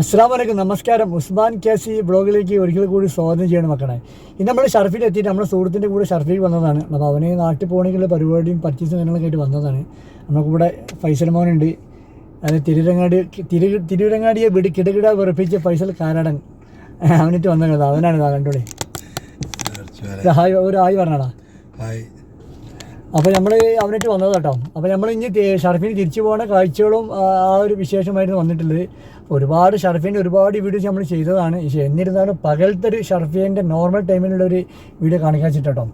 അസ്സാം വലൈക്കും നമസ്കാരം. ഉസ്മാൻ കേസി ബ്ലോഗിലേക്ക് ഒരിക്കൽ കൂടി സ്വാഗതം ചെയ്യണം മക്കളെ. ഇന്ന് നമ്മൾ ഷർഫിൽ എത്തിയിട്ട് നമ്മുടെ സുഹൃത്തിന്റെ കൂടെ ഷർഫിൽ വന്നതാണ്. അപ്പോൾ അവന് നാട്ടിൽ പോകണമെങ്കിൽ പരിപാടിയും പർച്ചേസും കാര്യങ്ങളൊക്കെ ആയിട്ട് വന്നതാണ്. നമുക്കിവിടെ ഫൈസൽ മോനുണ്ട് അത് തിരുരങ്ങാടി തിരു തിരുരങ്ങാടിയെ വിട് കിടകിട വിറപ്പിച്ച ഫൈസൽ കാരടൻ. അവനിട്ട് വന്ന കഥ അവനാണ് ഇതാ കണ്ടോളി. ഒരു ഹായ് ഒരു ഹായ് പറഞ്ഞടാ. ഹായ്. അപ്പോൾ നമ്മൾ അവനായിട്ട് വന്നത് കേട്ടോ അപ്പോൾ നമ്മൾ ഇനി ഷർഫിന് തിരിച്ചു പോകുന്ന കാഴ്ചകളും ആ ആ ഒരു വിശേഷമായിരുന്നു വന്നിട്ടുള്ളത്. ഒരുപാട് ഷർഫീന്റെ ഒരുപാട് വീഡിയോസ് നമ്മൾ ചെയ്തതാണ്. പക്ഷേ എന്നിരുന്നാലും പകലത്തെ ഒരു ഷർഫീന്റെ നോർമൽ ടൈമിലുള്ള ഒരു വീഡിയോ കാണിക്കാൻ വെച്ചിട്ടോ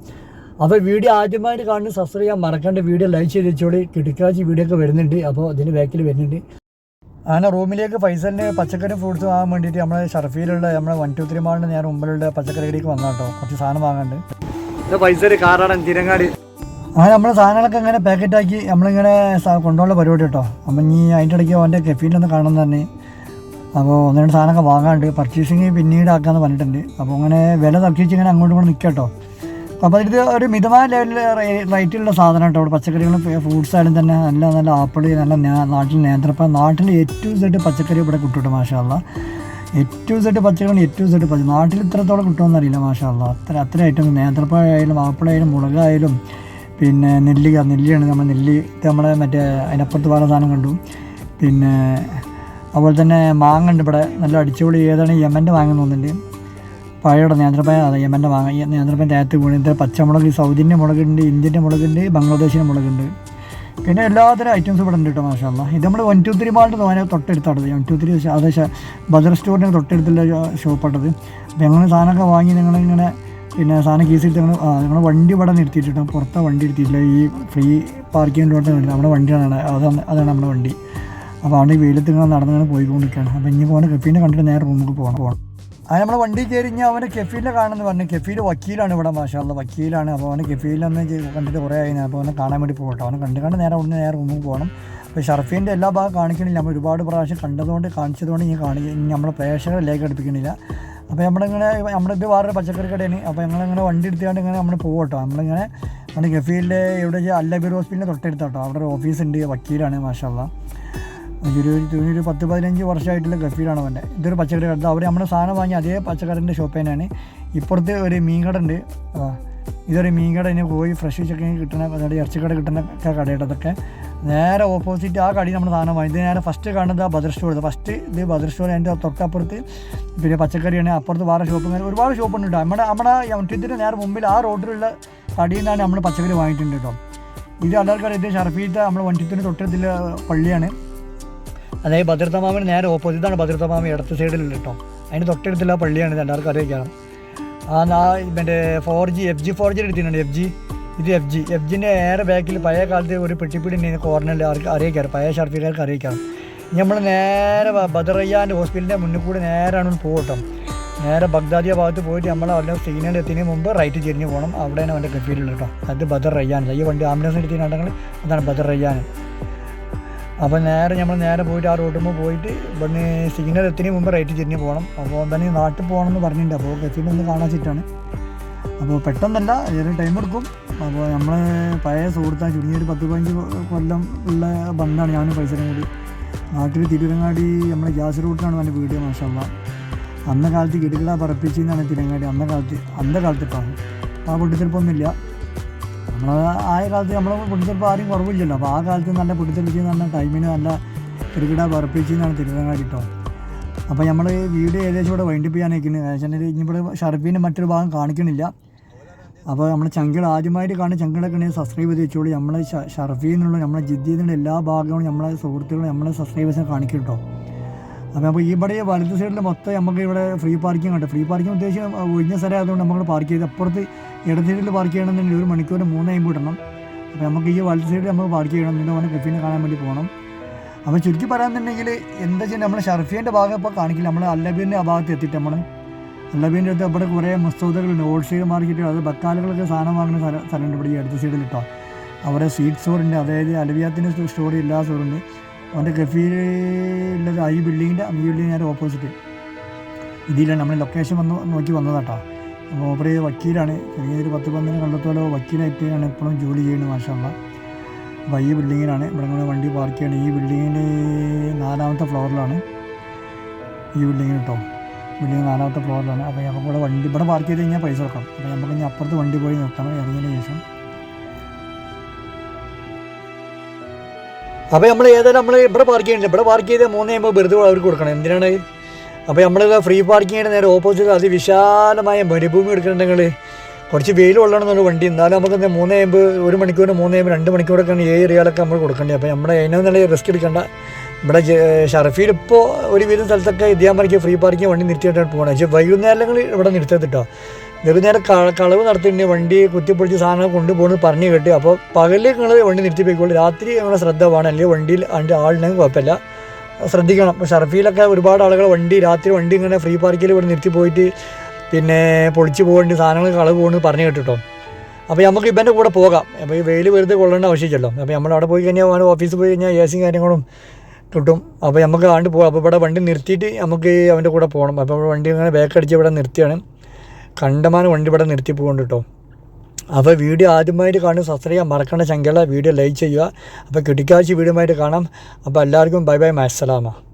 അപ്പോൾ വീഡിയോ ആദ്യമായിട്ട് കാണുന്ന സബ്സ്ക്രൈബ് ചെയ്യാൻ മറക്കേണ്ട വീഡിയോ ലൈക്ക് ചെയ്ത് വെച്ചോളി. കിടക്കാച്ചി വീഡിയോ ഒക്കെ വരുന്നുണ്ട്. അപ്പോൾ അതിന്റെ ബാക്കിൽ വരുന്നുണ്ട്. അങ്ങനെ റൂമിലേക്ക് ഫൈസലിന് പച്ചക്കറി ഫ്രൂട്ട്സ് വാങ്ങാൻ വേണ്ടിയിട്ട് നമ്മളെ ഷർഫിയിലുള്ള നമ്മളെ വൺ ടു ത്രീ മാളിന്റെ നേരെ മുമ്പിലുള്ള പച്ചക്കറി പച്ചക്കറിയിലേക്ക് വന്നാൽ കേട്ടോ കുറച്ച് സാധനം വാങ്ങാണ്ട്. പൈസ കാറാടൻ തിരങ്ങാടി. അങ്ങനെ നമ്മളെ സാധനങ്ങളൊക്കെ ഇങ്ങനെ പാക്കറ്റാക്കി നമ്മളിങ്ങനെ കൊണ്ടുപോകാനുള്ള കൊണ്ടുപോകുന്ന പരിപാടി കേട്ടോ. അപ്പം ഇനി അതിന്റെ ഇടയ്ക്ക് അവന്റെ കെഫീലൊന്ന് കാണണം തന്നെ അപ്പോൾ ഒന്ന് രണ്ട് സാധനമൊക്കെ വാങ്ങാണ്ട് പർച്ചേസിങ് പിന്നീട് ആക്കാമെന്ന് പറഞ്ഞിട്ടുണ്ട്. അപ്പോൾ അങ്ങനെ വില തർക്കിച്ച് ഇങ്ങനെ അങ്ങോട്ടും ഇവിടെ നിൽക്കാം കേട്ടോ അപ്പോൾ ഇത് ഒരു മിതമായ ലെവലിൽ റേറ്റിലുള്ള സാധനം കേട്ടോ ഇവിടെ പച്ചക്കറികളും ഫ്രൂട്ട്സ് ആയാലും തന്നെ നല്ല നല്ല ആപ്പിൾ നല്ല നാട്ടിൽ നേന്ത്രപ്പ നാട്ടിൽ ഏറ്റവും സെറ്റ് പച്ചക്കറി ഇവിടെ കിട്ടും മാഷാല്ല ഏറ്റവും സെറ്റ് പച്ചക്കറി ഏറ്റവും സെറ്റ് പച്ച നാട്ടിൽ ഇത്രത്തോളം കിട്ടുമെന്ന് അറിയില്ല മാഷാല്ല അത്ര അത്ര ഐറ്റം നേന്ത്രപ്പഴം ആയാലും ആപ്പിളായാലും മുളകായാലും പിന്നെ നെല്ലിക നെല്ലിയാണ് നമ്മൾ നെല്ലി ഇത് നമ്മുടെ മറ്റേ അതിനപ്പുറത്ത് വേറെ സാധനം കണ്ടു. പിന്നെ അതുപോലെ തന്നെ മാങ്ങ ഉണ്ട് ഇവിടെ. നല്ല അടിച്ചുപൊളി ഏതാണ്? യമന്റെ മാങ്ങ തോന്നുന്നുണ്ട്. പഴയുടെ നേന്ത്രപ്പഴം അതെ യമന്റെ മാങ്ങ. നേന്ത്രപ്പഴം തേത്ത് വീണിട്ട് പച്ചമുളക് സൗദിന്റെ മുളകുണ്ട് ഇന്ത്യന്റെ മുളകുണ്ട് ബംഗ്ലാദേശിന്റെ മുളകുണ്ട്. പിന്നെ എല്ലാത്തരം ഐറ്റംസ് ഇവിടെ ഉണ്ട് കേട്ടോ മാഷാല്ല. ഇത് നമ്മൾ വൺ ടു ത്രീ മാളിന്റെ തോനെ തൊട്ടെടുത്തത് വൺ ടു ത്രീ അത് ബദർ സ്റ്റോറിന്റെ തൊട്ടടുത്തുള്ള ഷോപ്പാട്ടത്. അപ്പോൾ ഞങ്ങൾ സാധനമൊക്കെ വാങ്ങി നിങ്ങളിങ്ങനെ പിന്നെ സാധനം കേസ് എടുത്ത് ഞങ്ങൾ ഞങ്ങൾ വണ്ടി ഇവിടെ നിർത്തിയിട്ടുണ്ട്. പുറത്തെ വണ്ടി എടുത്തിട്ടില്ല ഈ ഫ്രീ പാർക്കിങ്ങിലോട്ട് നമ്മുടെ വണ്ടിയാണ് അതാണ് അതാണ് നമ്മുടെ വണ്ടി. അപ്പോൾ അവിടെ വെയിലത്ത് ഇങ്ങനെ നടന്നിങ്ങനെ പോയിക്കൊണ്ടിരിക്കുകയാണ്. അപ്പോൾ ഇനി പോകുന്ന കെഫീനെ കണ്ടിട്ട് നേരെ റൂമിൽ പോകണം പോകണം അത് നമ്മൾ വണ്ടി കയറി കഴിഞ്ഞാൽ അവന്റെ കെഫീലിനെ കാണുമെന്ന് പറഞ്ഞു കെഫീൽ വക്കീലാണ് ഇവിടെ മാഷാള്ള വക്കീലാണ്. അപ്പോൾ അവന്റെ കെഫീലൊന്ന് കണ്ടിട്ട് കുറേ ആയി അപ്പോൾ അവനെ കാണാൻ വേണ്ടി പോകട്ടെ. അവനെ കണ്ട് കണ്ട് നേരെ ഒന്ന് നേരെ റൂമിൽ പോകണം. അപ്പോൾ ഷർഫീന്റെ എല്ലാ ഭാഗം കാണിക്കണില്ല. നമ്മൾ ഒരുപാട് പ്രാവശ്യം കണ്ടതുകൊണ്ട് കാണിച്ചതുകൊണ്ട് ഇനി കാണിക്കുക ഇനി നമ്മളെ പ്രേക്ഷകരിലേക്ക് അടുപ്പിക്കണില്ല. അപ്പോൾ നമ്മളിങ്ങനെ നമ്മുടെ ഇത് വേറൊരു പച്ചക്കറി കടയാണ് അപ്പോൾ ഞങ്ങളിങ്ങനെ വണ്ടി എടുത്തുകൊണ്ട് ഇങ്ങനെ നമ്മൾ പോകട്ടോ. നമ്മളിങ്ങനെ നമ്മുടെ ഗഫീലിന്റെ ഇവിടെ അല്ലബീർ ഹോസ്പിറ്റലിന്റെ തൊട്ടടുത്താട്ടോ. അവിടെ ഒരു ഓഫീസ് ഉണ്ട് വക്കീലാണ് മാഷാല്ല ഒരു ഒരു പത്ത് പതിനഞ്ച് വർഷമായിട്ടുള്ള ഗഫീലാണ് അവന്റെ. ഇതൊരു പച്ചക്കറി കട. അവർ നമ്മുടെ സാധനം വാങ്ങി അതേ പച്ചക്കറിന്റെ ഷോപ്പ് തന്നെയാണ്. ഇപ്പുറത്ത് ഒരു മീൻ കട ഉണ്ട് ഇതൊരു മീൻ കട ഇനി പോയി ഫ്രഷ് ചിക്കൻ കിട്ടുന്ന അതായത് ഇറച്ചിക്കട കിട്ടുന്ന ഒക്കെ കടയുടെ അതൊക്കെ നേരെ ഓപ്പോസിറ്റ് ആ കടി നമ്മുടെ സാധനം വാങ്ങി. ഇത് നേരെ ഫസ്റ്റ് കാണുന്നത് ആ ബദർ സ്റ്റോർ ഫസ്റ്റ് ഇത് ബദർ സ്റ്റോർ അതിന്റെ തൊട്ടപ്പുറത്ത് പിന്നെ പച്ചക്കറിയാണ്. അപ്പുറത്ത് വേറെ ഷോപ്പ് അങ്ങനെ ഒരുപാട് ഷോപ്പുണ്ട് കേട്ടോ. നമ്മുടെ നമ്മുടെ എംറ്റിന്റെ നേരെ മുമ്പിൽ ആ റോഡിലുള്ള കടിയിൽ നിന്നാണ് നമ്മൾ പച്ചക്കറി വാങ്ങിയിട്ടുണ്ട് കേട്ടോ. ഇത് അറിയാം. ഇത് ഷർഫീത്തെ നമ്മൾ വണ്ടിത്തിന് തൊട്ടടുത്തുള്ള പള്ളിയാണ്. അതായത് ഭദ്രതമാമിന് നേരെ ഓപ്പോസിറ്റാണ് ഭദ്രതമാമി ഇടത്ത് സൈഡിലുള്ള കേട്ടോ. അതിന് തൊട്ടടുത്തുള്ള പള്ളിയാണ് ഇത് എല്ലാവർക്കും അറിയിക്കണം ആ നാ മറ്റേ four G F G four G എടുത്തിട്ടുണ്ട് എഫ് ജി ഇത് എഫ് ജി എഫ് ജിന്റെ നേരെ ബാക്കിൽ പഴയ കാലത്ത് ഒരു പെട്ടിപ്പിടി ഉണ്ടായിരുന്നു കോർണറിൽ അവർക്ക് അറിയിക്കാറ്. പഴയ ഷർഫിക്കാർക്ക് അറിയിക്കാം നമ്മൾ നേരെ ബദറയ്യാന്റെ ഹോസ്പിറ്റലിന്റെ മുന്നിൽ കൂടി നേരാണ് പോകട്ടോ നേരെ ബഗ്ദാദിയ ഭാഗത്ത് പോയിട്ട് നമ്മൾ അവിടെ സിഗ്നൽ എത്തിന് മുമ്പ് റൈറ്റ് തിരിഞ്ഞ് പോകണം അവിടെയാണ് അവന്റെ കഫീലുള്ളത് കേട്ടോ. അത് ബദർ റയ്യാൻ ഈ വണ്ടി ആംബുലൻസ് എടുത്തിട്ടുണ്ടെങ്കിൽ അതാണ് ബദർ റയ്യാൻ അപ്പോൾ നേരെ നമ്മൾ നേരെ പോയിട്ട് ആ റോട്ടുമ്പോൾ പോയിട്ട് ഇവിടുന്ന് സിഗ്നൽ എത്തിന് മുമ്പ് റൈറ്റ് തിരിഞ്ഞ് പോകണം. അപ്പോൾ തന്നെ നാട്ടിൽ പോകണം എന്ന് പറഞ്ഞിട്ടുണ്ട്. അപ്പോൾ എത്തിയിട്ട് ഒന്ന് കാണാൻ വെച്ചിട്ടാണ്. അപ്പോൾ പെട്ടെന്നല്ല ചെറിയ ടൈം എടുക്കും. അപ്പോൾ നമ്മൾ പഴയ സുഹൃത്താണ് ചുരുങ്ങിയൊരു പത്ത് പതിനഞ്ച് കൊല്ലം ഉള്ള ബന്ധമാണ് ഞാനും പൈസയും കൂടി. നാട്ടിൽ തിരുവങ്ങാടി നമ്മുടെ ഗ്യാസ് റൂട്ടിലാണ് എന്റെ വീട് മാഷല്ല. അന്ന കാലത്ത് കിടുകള പറപ്പിച്ചെന്നാണ് തിരുവങ്ങാടി അന്ന കാലത്ത് അന്ന കാലത്ത് ഇപ്പം ആ പൊട്ടിത്തെറിപ്പൊന്നുമില്ല നമ്മൾ ആ കാലത്ത് നമ്മൾ പിടിച്ചപ്പോൾ ആരും കുറവില്ലല്ലോ. അപ്പോൾ ആ കാലത്ത് നല്ല പൊട്ടിത്തെറിച്ച് നല്ല ടൈമിന് നല്ല കിടുകിട പറപ്പിച്ചെന്നാണ് തിരുവങ്ങാടി കേട്ടോ അപ്പോൾ നമ്മൾ വീഡിയോ ഏകദേശം ഇവിടെ വൈൻഡപ്പ് ചെയ്യാനേക്കുന്നത് ഏകദേശം ഇനിയിവിടെ ഷർഫീന്റെ മറ്റൊരു ഭാഗം കാണിക്കണില്ല. അപ്പോൾ നമ്മൾ ചങ്കൾ ആദ്യമായിട്ട് കാണുന്ന ചങ്കളൊക്കെ ഉണ്ടെങ്കിൽ സബ്സ്ക്രൈബ് ചെയ്ത് വെച്ചോളൂ. നമ്മളെ ഷർഫീന്നുള്ള നമ്മളെ എല്ലാ ഭാഗങ്ങളും നമ്മളെ സുഹൃത്തുക്കളും നമ്മളെ സബ്സ്ക്രൈബേഴ്സിനെ കാണിക്കും കേട്ടോ അപ്പോൾ അപ്പോൾ ഇവിടെ വലത് സൈഡിൽ മൊത്തം നമുക്ക് ഇവിടെ ഫ്രീ പാർക്കിംഗ് ഉണ്ട്. ഫ്രീ പാർക്കിംഗ് ഉദ്ദേശം ഒഴിഞ്ഞ സ്ഥലം ആയതുകൊണ്ട് നമ്മൾ പാർക്ക് ചെയ്ത് അപ്പുറത്ത് ഇടത് സൈഡിൽ പാർക്ക് ചെയ്യണമെന്നുണ്ടെങ്കിൽ ഒരു മണിക്കൂർ മൂന്ന് അമ്പത് ഇടണം അപ്പോൾ നമുക്ക് ഈ വലത് സൈഡിൽ നമ്മൾ പാർക്ക് ചെയ്യണം. എന്നിട്ട് അവനെ ഗഫീനെ കാണാൻ വേണ്ടി പോകണം അപ്പോൾ ചുരുക്കി പറയാമെന്നുണ്ടെങ്കിൽ എന്താ വെച്ചാൽ നമ്മൾ ഷർഫിയന്റെ ഭാഗം ഇപ്പോൾ കാണിക്കില്ല. നമ്മൾ അല്ലബീന്റെ ഭാഗത്ത് എത്തിയിട്ട് നമ്മൾ അല്ലബീന്റെ അടുത്ത് ഇവിടെ കുറേ മസ്തൂതകളുണ്ട് ഹോൾസെയിൽ മാർക്കറ്റ് അത് ബക്കാലുകളൊക്കെ സാധനം വാങ്ങുന്ന സ്ഥലം സ്ഥലമുണ്ട് ഇവിടെ ഈ അടുത്ത സൈഡിൽ കേട്ടോ അവിടെ സ്വീറ്റ് സ്റ്റോറുണ്ട് അതായത് അലവിയാത്തിന്റെ സ്റ്റോർ എല്ലാ സ്റ്റോറുണ്ട് അവന്റെ ഗഫീലുള്ളത് ഈ ബിൽഡിങ്ങിന്റെ ഈ ബിൽഡിങ് നേരെ ഓപ്പോസിറ്റ്. ഇതിലാണ് നമ്മൾ ലൊക്കേഷൻ വന്ന് നോക്കി വന്നതാട്ടോ അപ്പോൾ ഓപ്പർ ചെയ്ത വക്കീലാണ്. ചെറിയൊരു പത്ത് പന്ത്രണ്ട് കണ്ടെത്തോലോ വക്കീലായിട്ടാണ് ഇപ്പോഴും ജോലി ചെയ്യുന്നത് മാഷാള്ള അപ്പോൾ ഈ ബിൽഡിങ്ങിലാണ്. ഇവിടെ നമ്മൾ വണ്ടി പാർക്ക് ചെയ്യണം. ഈ ബിൽഡിങ്ങിന്റെ നാലാമത്തെ ഫ്ലോറിലാണ് ഈ ബിൽഡിങ്ങിന് കേട്ടോ ബിൽഡിംഗ് നാലാമത്തെ ഫ്ലോറിലാണ്. അപ്പോൾ നമുക്ക് ഇവിടെ വണ്ടി ഇവിടെ പാർക്ക് ചെയ്ത് കഴിഞ്ഞാൽ പൈസ കൊടുക്കാം. അപ്പോൾ നമുക്ക് ഇനി അപ്പുറത്ത് വണ്ടി പോയി നിർത്തണം ഇറങ്ങിയതിന് ശേഷം. അപ്പോൾ നമ്മൾ ഏതായാലും നമ്മൾ ഇവിടെ പാർക്ക് ചെയ്യുന്നുണ്ട് ഇവിടെ പാർക്ക് ചെയ്ത് മൂന്ന് കഴിയുമ്പോൾ വെറുതെ അവർക്ക് കൊടുക്കണം. എന്തിനാണ്? അപ്പോൾ നമ്മൾ ഫ്രീ പാർക്കിങ്ങിന്റെ നേരെ ഓപ്പോസിറ്റ് അതിവിശാലമായ മരുഭൂമി എടുക്കുന്നുണ്ടെങ്കിൽ കുറച്ച് വെയിൽ കൊള്ളണമെന്നുള്ള വണ്ടി. എന്നാലും നമുക്ക് എന്താ മൂന്ന് കഴിയുമ്പോൾ ഒരു മണിക്കൂറിന് മൂന്ന് കഴിയുമ്പോൾ രണ്ട് മണിക്കൂറൊക്കെയാണ് ഏഴ് റിയാലൊക്കെ നമ്മൾ കൊടുക്കേണ്ടത്. അപ്പോൾ നമ്മുടെ അതിനൊന്നുള്ള റിസ്ക് എടുക്കേണ്ട. ഇവിടെ ഷർഫിയിൽ ഇപ്പോൾ ഒരുവിധം സ്ഥലത്തൊക്കെ ഇദ്യാമറിക്ക് ഫ്രീ പാർക്കിംഗ് വണ്ടി നിർത്തിയിട്ടാണ് പോകുന്നത് പക്ഷേ വൈകുന്നേരങ്ങളിൽ ഇവിടെ നിർത്തരുത് ക- കളവ് നടത്തിയിട്ട് വണ്ടി കുത്തിപ്പൊളിച്ച് സാധനം കൊണ്ടുപോകുന്നത് പറഞ്ഞു കേട്ടു. അപ്പോൾ പകലിൽ നിങ്ങൾ വണ്ടി നിർത്തി പോയിക്കോളൂ രാത്രി നിങ്ങളുടെ ശ്രദ്ധ വേണം. അല്ലെങ്കിൽ വണ്ടിയിൽ അതിന്റെ ആളുണ്ടെങ്കിൽ കുഴപ്പമില്ല. ശ്രദ്ധിക്കണം. ഇപ്പോൾ ഷർഫിയിലൊക്കെ ഒരുപാട് ആളുകൾ വണ്ടി രാത്രി വണ്ടി ഇങ്ങനെ ഫ്രീ പാർക്കിൽ ഇവിടെ നിർത്തി പോയിട്ട് പിന്നെ പൊളിച്ച് പോകേണ്ടി സാധനങ്ങൾ കളവ് പോകുന്നു പറഞ്ഞു കേട്ടോ അപ്പോൾ നമുക്ക് ഇവന്റെ കൂടെ പോകാം. അപ്പോൾ ഈ വെയിൽ വെറുതെ കൊള്ളേണ്ട ആവശ്യമില്ലല്ലോ. അപ്പോൾ നമ്മൾ അവിടെ പോയി കഴിഞ്ഞാൽ ഓഫീസിൽ പോയി കഴിഞ്ഞാൽ എ സിയും കാര്യങ്ങളും കിട്ടും. അപ്പോൾ നമുക്ക് ആണ്ട് പോകാം. അപ്പോൾ ഇവിടെ വണ്ടി നിർത്തിയിട്ട് നമുക്ക് അവന്റെ കൂടെ പോകണം. അപ്പോൾ വണ്ടി ഇങ്ങനെ ബാക്ക് അടിച്ച് ഇവിടെ നിർത്തിയാണ്. കണ്ടമാനം വണ്ടി ഇവിടെ നിർത്തി പോകുന്നുണ്ട് കേട്ടോ. അപ്പോൾ വീഡിയോ ആദ്യമായിട്ട് കാണും സബ്സ്ക്രൈബ് മറക്കേണ്ട. ചങ്കല വീഡിയോ ലൈക്ക് ചെയ്യുക. അപ്പോൾ കിട്ടിക്കാഴ്ച വീഡിയോ ആയിട്ട് കാണാം. അപ്പോൾ എല്ലാവർക്കും ബൈ ബൈ. മസ്സലാമ.